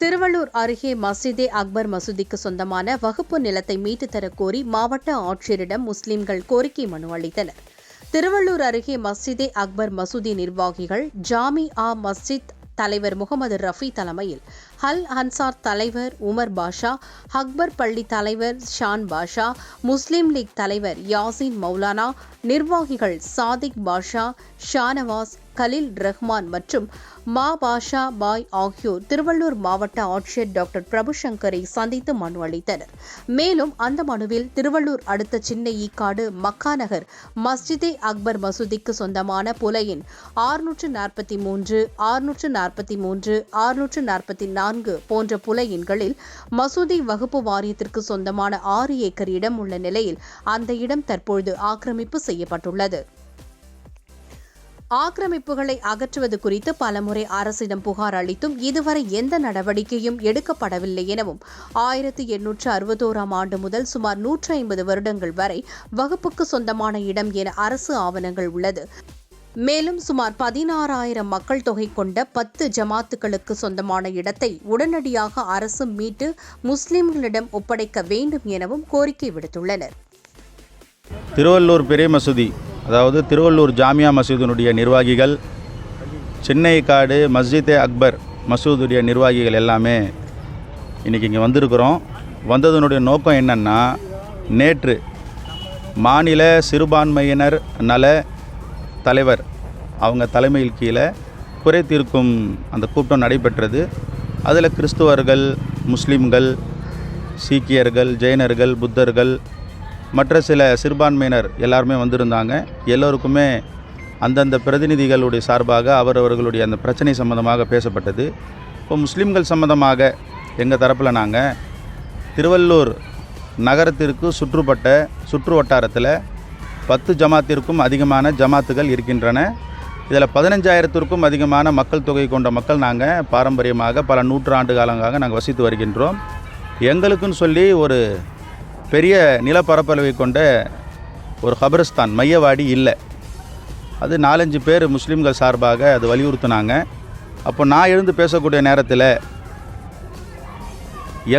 திருவள்ளூர் அருகே மஸ்ஜிதே அக்பர் மசூதிக்கு சொந்தமான வகுப்பு நிலத்தை மீட்டு தரக் கோரி மாவட்ட ஆட்சியரிடம் முஸ்லிம்கள் கோரிக்கை மனு அளித்தனர். திருவள்ளூர் அருகே மஸ்ஜிதே அக்பர் மசூதி நிர்வாகிகள் ஜாமி ஆ மஸ்ஜித் தலைவர் முகமது ரஃபி தலைமையில் ஹல் அன்சார் தலைவர் உமர் பாஷா அக்பர் பள்ளி தலைவர் ஷான் பாஷா முஸ்லீம் லீக் தலைவர் யாசின் மௌலானா நிர்வாகிகள் சாதிக் பாஷா ஷானவாஸ் கலில் ரஹ்மான் மற்றும் மா பாஷா பாய் ஆகியோர் திருவள்ளூர் மாவட்ட ஆட்சியர் டாக்டர் பிரபுசங்கரை சந்தித்து மனு அளித்தனர். மேலும் அந்த மனுவில் திருவள்ளூர் அடுத்த சின்ன ஈக்காடு மக்காநகர் மஸ்ஜிதே அக்பர் மசூதிக்கு சொந்தமான புலையின் ஆறுநூற்று நாற்பத்தி மூன்று ஆறுநூற்று நாற்பத்தி மூன்று ஆறுநூற்று நாற்பத்தி நான்கு போன்ற புலையின்களில் மசூதி வகுப்பு வாரியத்திற்கு சொந்தமான ஆறு ஏக்கர் இடம் உள்ள நிலையில் அந்த இடம் தற்பொழுது ஆக்கிரமிப்பு செய்யப்பட்டுள்ளது. ஆக்கிரமிப்புகளை அகற்றுவது குறித்து பலமுறை அரசிடம் புகார் அளித்தும் இதுவரை எந்த நடவடிக்கையும் எடுக்கப்படவில்லை எனவும் ஆயிரத்தி எண்ணூற்று அறுபத்தோராம் ஆண்டு முதல் சுமார் நூற்றி ஐம்பது வருடங்கள் வரை வகுப்புக்கு சொந்தமான இடம் என அரசு ஆவணங்கள் உள்ளது. மேலும் சுமார் பதினாறாயிரம் மக்கள் தொகை கொண்ட பத்து ஜமாத்துகளுக்கு சொந்தமான இடத்தை உடனடியாக அரசு மீட்டு முஸ்லிம்களிடம் ஒப்படைக்க வேண்டும் எனவும் கோரிக்கை விடுத்துள்ளனர். திருவள்ளூர் பெரிய மசூதி அதாவது திருவள்ளூர் ஜாமியா மசூதினுடைய நிர்வாகிகள் சென்னை காடு மஸ்ஜிதே அக்பர் மசூதுடைய நிர்வாகிகள் எல்லாமே இன்றைக்கி இங்கே வந்திருக்கிறோம். வந்ததனுடைய நோக்கம் என்னென்னா நேற்று மாநில சிறுபான்மையினர் நல தலைவர் அவங்க தலைமையில் கீழே குறை தீர்க்கும் அந்த கூட்டம் நடைபெற்றது. அதில் கிறிஸ்துவர்கள் முஸ்லீம்கள் சீக்கியர்கள் ஜெயினர்கள் புத்தர்கள் மற்ற சில சிறுபான்மையினர் எல்லாருமே வந்திருந்தாங்க. எல்லோருக்குமே அந்தந்த பிரதிநிதிகளுடைய சார்பாக அவரவர்களுடைய அந்த பிரச்சனை சம்பந்தமாக பேசப்பட்டது. இப்போ முஸ்லீம்கள் சம்பந்தமாக எங்கள் தரப்பில் நாங்கள் திருவள்ளூர் நகரத்திற்கு சுற்றுப்பட்ட சுற்று வட்டாரத்தில் பத்து ஜமாத்திற்கும் அதிகமான ஜமாத்துகள் இருக்கின்றன. இதில் பதினஞ்சாயிரத்திற்கும் அதிகமான மக்கள் தொகை கொண்ட மக்கள் நாங்கள் பாரம்பரியமாக பல நூற்றாண்டு காலங்களாக நாங்கள் வசித்து வருகின்றோம். எங்களுக்குன்னு சொல்லி ஒரு பெரிய நிலப்பரப்பளவை கொண்ட ஒரு கபரஸ்தான் மையவாடி இல்லை. அது நாலஞ்சு பேர் முஸ்லீம்கள் சார்பாக அது வலியுறுத்தினாங்க. அப்போ நான் எழுந்து பேசக்கூடிய நேரத்தில்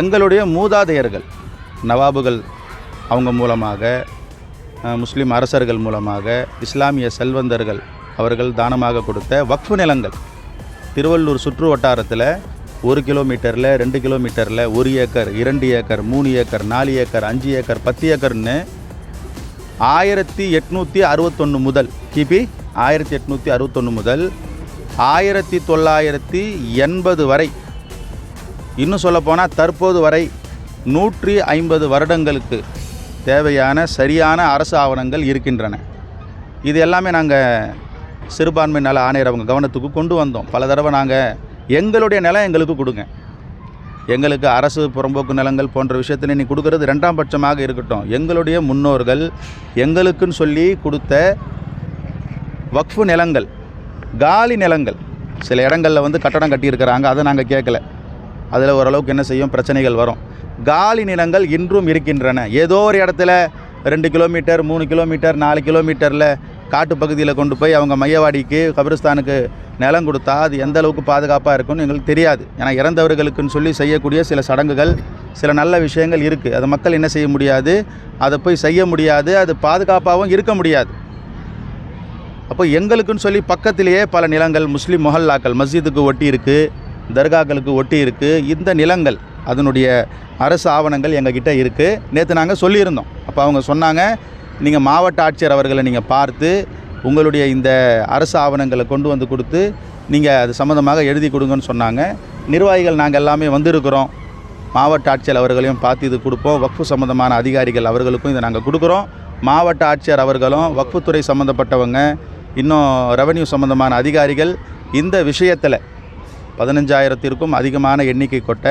எங்களுடைய மூதாதையர்கள் நவாபுகள் அவங்க மூலமாக முஸ்லீம் அரசர்கள் மூலமாக இஸ்லாமிய செல்வந்தர்கள் அவர்கள் தானமாக கொடுத்த வக்ஃபு நிலங்கள். திருவள்ளூர் சுற்று வட்டாரத்தில் ஒரு கிலோமீட்டரில் ரெண்டு கிலோமீட்டரில் ஒரு ஏக்கர் இரண்டு ஏக்கர் மூணு ஏக்கர் நாலு ஏக்கர் அஞ்சு ஏக்கர் பத்து ஏக்கர்னு ஆயிரத்தி எட்நூற்றி அறுபத்தொன்று முதல் கிபி ஆயிரத்தி எட்நூற்றி அறுபத்தொன்று முதல் ஆயிரத்தி தொள்ளாயிரத்தி எண்பது வரை. இன்னும் சொல்லப்போனால் தற்போது வரை நூற்றி ஐம்பது வருடங்களுக்கு தேவையான சரியான அரசு ஆவணங்கள் இருக்கின்றன. இது எல்லாமே நாங்கள் சிறுபான்மை நல ஆணையர் அவங்க கவனத்துக்கு கொண்டு வந்தோம். பல தடவை நாங்கள் எங்களுடைய நிலம் எங்களுக்கு கொடுங்க. எங்களுக்கு அரசு புறம்போக்கு நிலங்கள் போன்ற விஷயத்தில் நீ கொடுக்கறது ரெண்டாம் பட்சமாக இருக்கட்டும். எங்களுடைய முன்னோர்கள் எங்களுக்குன்னு சொல்லி கொடுத்த வக்ஃபு நிலங்கள் காலி நிலங்கள் சில இடங்களில் வந்து கட்டடம் கட்டியிருக்கிறாங்க. அதை நாங்கள் கேட்கல. அதில் ஓரளவுக்கு என்ன செய்யும்? பிரச்சனைகள் வரும். காலி நிலங்கள் இன்றும் இருக்கின்றன. ஏதோ ஒரு இடத்துல ரெண்டு கிலோமீட்டர் மூணு கிலோமீட்டர் நாலு கிலோமீட்டரில் காட்டு பகுதியில் கொண்டு போய் அவங்க மையவாடிக்கு கபிரிஸ்தானுக்கு நிலம் கொடுத்தா அது எந்த அளவுக்கு பாதுகாப்பாக இருக்கும்னு எங்களுக்கு தெரியாது. ஏன்னா இறந்தவர்களுக்குன்னு சொல்லி செய்யக்கூடிய சில சடங்குகள் சில நல்ல விஷயங்கள் இருக்குது அதை மக்கள் என்ன செய்ய முடியாது? அதை போய் செய்ய முடியாது. அது பாதுகாப்பாகவும் இருக்க முடியாது. அப்போ எங்களுக்குன்னு சொல்லி பக்கத்திலேயே பல நிலங்கள் முஸ்லீம் மொஹல்லாக்கள் மஸ்ஜிதுக்கு ஒட்டி இருக்குது தர்காக்களுக்கு ஒட்டி இருக்குது இந்த நிலங்கள் அதனுடைய அரசு ஆவணங்கள் எங்ககிட்ட இருக்குது நேற்று நாங்கள் சொல்லியிருந்தோம். அப்போ அவங்க சொன்னாங்க நீங்கள் மாவட்ட ஆட்சியர் அவர்களை நீங்கள் பார்த்து உங்களுடைய இந்த அரசு ஆவணங்களை கொண்டு வந்து கொடுத்து நீங்கள் அது சம்மந்தமாக எழுதி கொடுங்கன்னு சொன்னாங்க. நிர்வாகிகள் நாங்கள் எல்லாமே வந்திருக்கிறோம். மாவட்ட ஆட்சியர் அவர்களையும் பார்த்து இது கொடுப்போம். வக்ஃபு சம்மந்தமான அதிகாரிகள் அவர்களுக்கும் இதை நாங்கள் கொடுக்குறோம். மாவட்ட ஆட்சியர் அவர்களும் வக்ஃபுத்துறை சம்மந்தப்பட்டவங்க இன்னும் ரெவன்யூ சம்மந்தமான அதிகாரிகள் இந்த விஷயத்தில் பதினஞ்சாயிரத்திற்கும் அதிகமான எண்ணிக்கை கொட்ட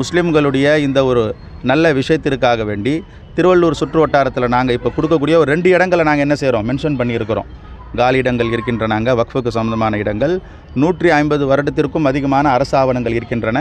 முஸ்லீம்களுடைய இந்த ஒரு நல்ல விஷயத்திற்காக வேண்டி திருவள்ளூர் சுற்று வட்டாரத்தில் நாங்கள் இப்போ கொடுக்கக்கூடிய ஒரு ரெண்டு இடங்களை நாங்கள் என்ன செய்கிறோம் மென்ஷன் பண்ணியிருக்கிறோம். காலி இடங்கள் இருக்கின்றனாங்க வக்ஃபுக்கு சம்மந்தமான இடங்கள். நூற்றி ஐம்பது வருடத்திற்கும் அதிகமான அரசு ஆவணங்கள் இருக்கின்றன.